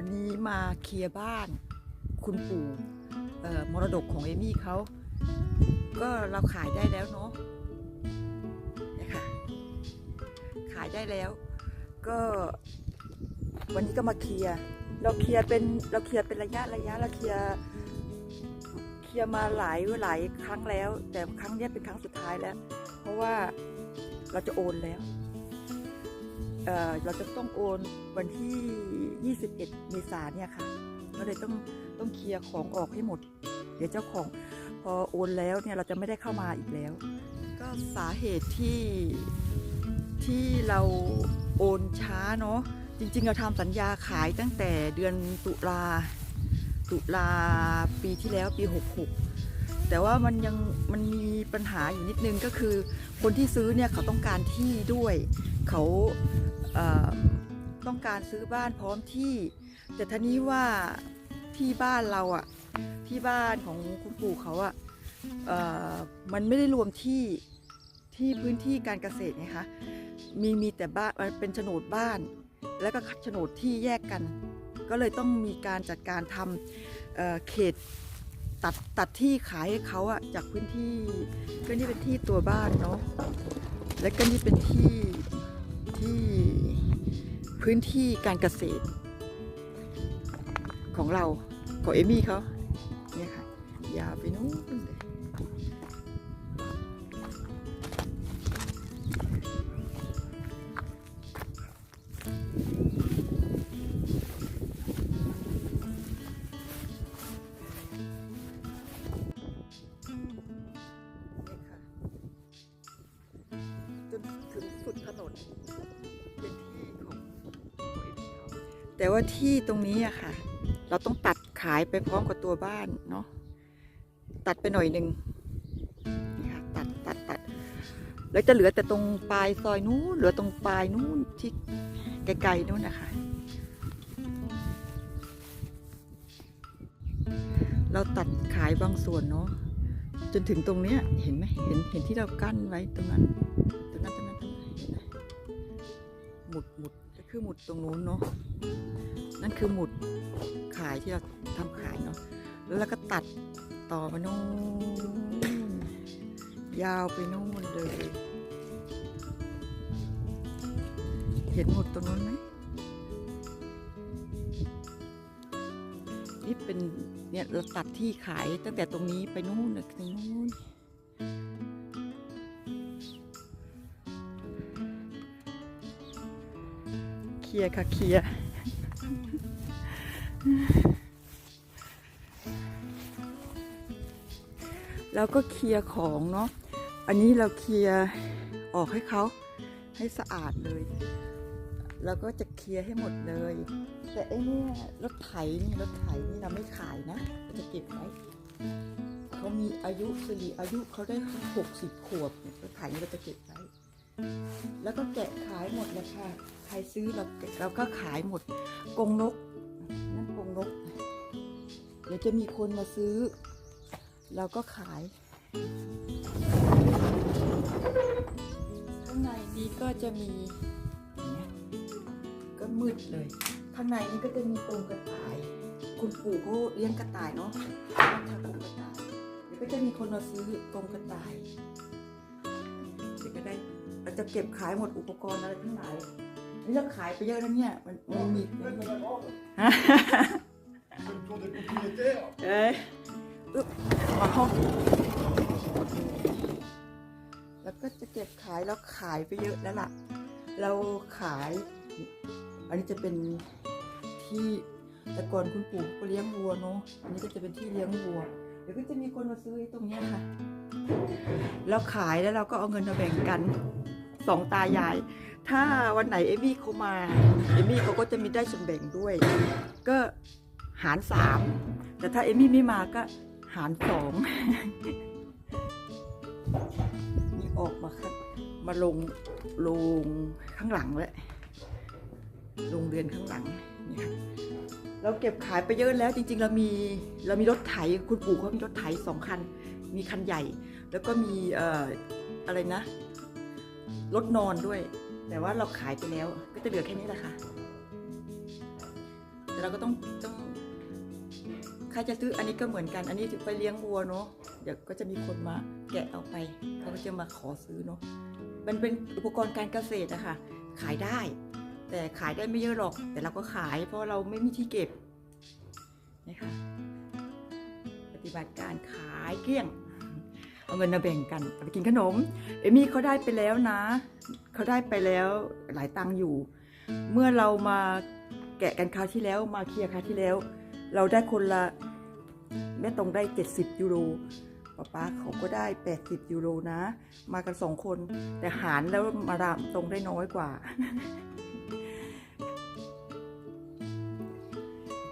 วันนี้มาเคลียร์บ้าน คุณปู่มรดกของเอมี่เขา ก็เราขายได้แล้วเนาะนี่ยค่ะขายได้แล้ว ก็วันนี้ก็มาเคลียร์เราเคลียร์เป็นเราเคลียร์เป็นระยะระยะเราเคลียร์เคลียร์มาหลายหลายครั้งแล้ว แต่ครั้งนี้เป็นครั้งสุดท้ายแล้ว เพราะว่าเราจะโอนแล้ว เเราจะต้องโอนวันที่ 21 เมษายนเนี่ยค่ะ ก็เลยต้องต้องเคลียร์ของออกให้หมด เดี๋ยวเจ้าของพอโอนแล้วเนี่ยเราจะไม่ได้เข้ามาอีกแล้ว ก็สาเหตุที่ที่เราโอนช้าเนาะจริง ๆ เราทำสัญญาขายตั้งแต่เดือนตุลาตุลาปีที่แล้วปี 66 แต่ว่ามันยังมันมีปัญหาอยู่นิดนึงก็คือ คนที่ซื้อเนี่ยเขาต้องการที่ด้วย เขา ต้องการซื้อบ้านพร้อมที่ แต่ทีนี้ว่าที่บ้านเราอะที่บ้านของคุณปู่เขาอะเอ่อมันไม่ได้รวมที่ที่พื้นที่การเกษตรไงคะมีมีแต่บ้านมันเป็นโฉนดบ้าน แล้วก็โฉนดที่แยกกัน ก็เลยต้องมีการจัดการทำเเขตตัดตัดที่ขายให้เขาอะจากพื้นที่ก็นี่เป็นที่ตัวบ้านเนาะและก็นี่เป็นที่ที่ พื้นที่การเกษตร ของเรา ของเอมี่เขาเนี่ยค่ะ ยาวไปนู้นเลยเนี่ย แต่ว่าที่ตรงนี้อะค่ะ เราต้องตัดขายไปพร้อมกับตัวบ้านเนาะตัดไปหน่อยหนึ่งนี่ค่ะตัดตัดตัดแล้วจะเหลือแต่ตรงปลายซอยนู้นเหลือตรงปลายนู้นที่ไกลๆนู้นนะคะ เราตัดขายบางส่วนเนาะจนถึงตรงเนี้ยเห็นไหมเห็นเห็นที่เรากั้นไว้ตรงนั้นตรงนั้นตรงนั้นตรงนั้นหมุดหมุด คือหมุดตรงนู้นเนาะนั่นคือหมุดขายที่เราทำขายเนาะแล้วเราก็ตัดต่อไปนู่นยาวไปนู่นเลย เห็นหมุดตรงนู้นไหมนี่เป็นเนี่ยเราตัดที่ขายตั้งแต่ตรงนี้ไปนู่นเลยถึงนู่น ลียค่ะเคลียร์แล้วก็เคลียของเนาะอันนี้เราเคลียออกให้เขาให้สะอาดเลย แล้วก็จะเคลียให้หมดเลย แต่ไอ้เนี่ยรถไถนี่รถไถนี่เราไม่ขายนะเราจะเก็บไว้เขามีอายุสิริอายุเขาได้หกสิบขวบรถไถนี่เราจะเก็บไว้ แล้วก็แกะขายหมดเลยค่ะ ใครซื้อเราเราก็ขายหมด กงนกนั่นกงนก เดี๋ยวจะมีคนมาซื้อ เราก็ขาย ข้างในนี้ก็จะมี ก็มืดเลย ข้างในนี้ก็จะมีกรงกระต่าย คุณปู่เขาเลี้ยงกระต่ายเนาะทำกรงกระต่าย เดี๋ยวก็จะมีคนมาซื้อกรงกระต่ายเดี๋ยวก็ได้ เราจะเก็บขายหมดอุปกรณ์อะไรทั้งหลายนี่เราขายไปเยอะแล้วเนี่ยมันมันมี Faites de la grande, ฮะ c'est le tour des propriétaires. เอ้ยอึ๊บมาห้องแล้วก็จะเก็บขายแล้วขายไปเยอะแล้วล่ะ เราขาย อันนี้จะเป็นที่แต่ก่อนคุณปู่ก็เลี้ยงวัวเนาะ อันนี้ก็จะเป็นที่เลี้ยงวัว เดี๋ยวก็จะมีคนมาซื้อตรงเนี้ยค่ะ แล้วขายแล้วเราก็เอาเงินมาแบ่งกัน สองตายาย ถ้าวันไหนเอมี่เขามาเอมี่เขาก็จะมีได้ส่วนแบ่งด้วย ก็หารสามแต่ถ้าเอมี่ไม่มาก็หารสองนี่ออกมาครับมาลงลงข้างหลังแล้วลงเรือนข้างหลังนี่ค่ะเราเก็บขายไปเยอะแล้วจริงๆ เรามีเรามีรถไถคุณปู่เขามีรถไถสองคัน มีคันใหญ่ แล้วก็มีเอ่ออะไรนะ รถนอนด้วย แต่ว่าเราขายไปแล้ว ก็จะเหลือแค่นี้แหละค่ะแต่เราก็ต้องต้องใครจะซื้ออันนี้ก็เหมือนกัน อันนี้ไปเลี้ยงวัวเนาะเดี๋ยวก็จะมีคนมาแกะเอาไปเขาก็จะมาขอซื้อเนาะมันเป็นอุปกรณ์การเกษตรอะค่ะ ขายได้ แต่ขายได้ไม่เยอะหรอก แต่เราก็ขายเพราะเราไม่มีที่เก็บนะคะปฏิบัติการขายเกลี้ยง เอาเงินมาแบ่งกันไปกินขนม เอมี่เขาได้ไปแล้วนะ เขาได้ไปแล้วหลายตังค์อยู่ เมื่อเรามาแกะกันคราวที่แล้วมาเคลียร์คราวที่แล้ว เราได้คนละแม่ตรงได้ 70 ยูโรป้าป้าเขาก็ได้ 80 ยูโรนะ มากันสองคน แต่หารแล้วมารามตรงได้น้อยกว่า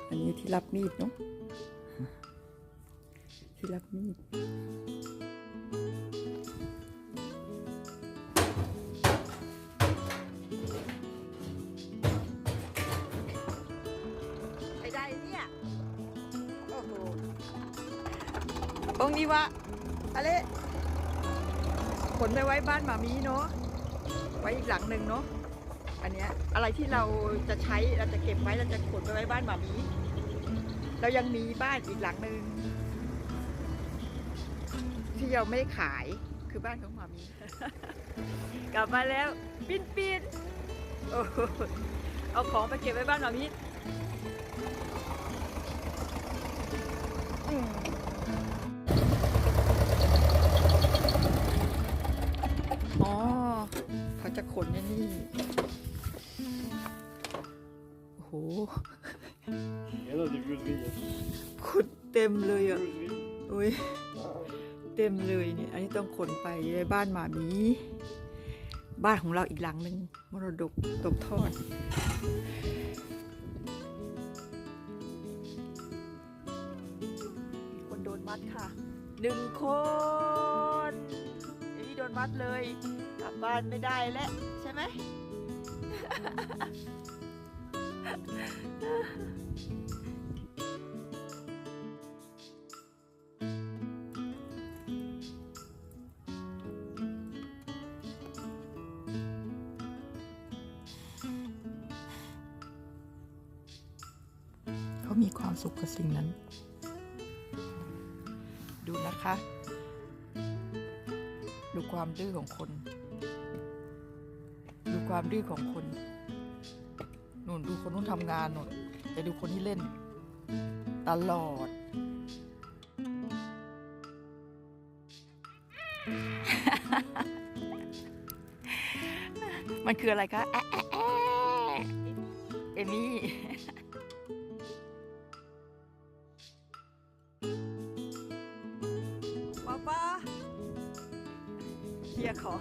อันนี้ที่รับมีดเนาะที่รับมีด งนี้วะอะไรขนไปไว้บ้านหมามีเนาะไว้อีกหลังหนึ่งเนาะอันเนี้ยอะไรที่เราจะใช้เราจะเก็บไว้เราจะขนไปไว้บ้านหมามีเรายังมีบ้านอีกหลังหนึ่งที่เราไม่ขายคือบ้านของหมามีกลับมาแล้วปินปินโอ้เอาของไปเก็บไว้บ้านหมามีอืม ขนนี่ โอ้โห ขุดเต็มเลยอะ Vieux riz. อุ้ย เต็มเลยเนี่ย อันนี้ต้องขนไปในบ้านหมามี บ้านของเราอีกหลังหนึ่งมรดกตกทอดคนโดนมัดค่ะหนึ่งคนเอนี่โดนมัดเลย ลับบ้านไม่ได้แล้วใช่ไหม เขามีความสุขกับสิ่งนั้น ดูนะคะ ดูความดื้อของคน ความดื้อของคนนุ่นดูคนนู้นทำงานนุ่นแต่ดูคนที่เล่น ตลอด มันคืออะไรคะแอะแอะแอะเอมี่ป้าป้าเคลียของ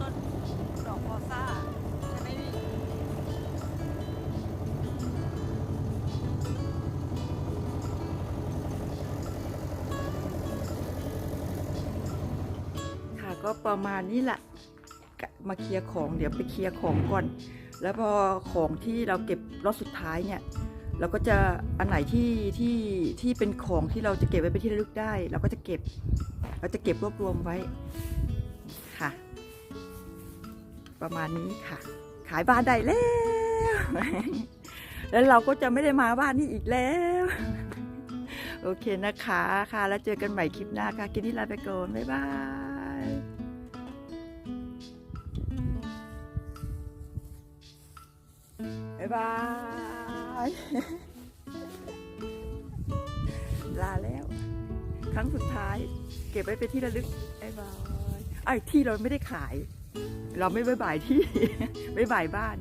ต้นดอกพอซ่าใช่ไหมนี่ค่ะก็ประมาณนี้แหละมาเคลียร์ของเดี๋ยวไปเคลียร์ของก่อน แล้วพอของที่เราเก็บรอบสุดท้ายเนี่ย เราก็จะอันไหนที่ที่ที่เป็นของที่เราจะเก็บไว้เป็นที่ระลึกได้ เราก็จะเก็บ เราจะเก็บรวบรวมไว้ค่ะ ประมาณนี้ค่ะ ขายบ้านได้แล้ว แล้วเราก็จะไม่ได้มาบ้านนี้อีกแล้ว โอเคนะคะค่ะ แล้วเจอกันใหม่คลิปหน้าค่ะกินที่ลาไปก่อนบ๊ายบายยบ๊ายลาแล้ว ครั้งสุดท้าย เก็บไว้เป็นที่ระลึกไอ้บายไอ้ที่เราไม่ได้ขาย เราไม่บ๊ายบายที่บ๊ายบายบ้าน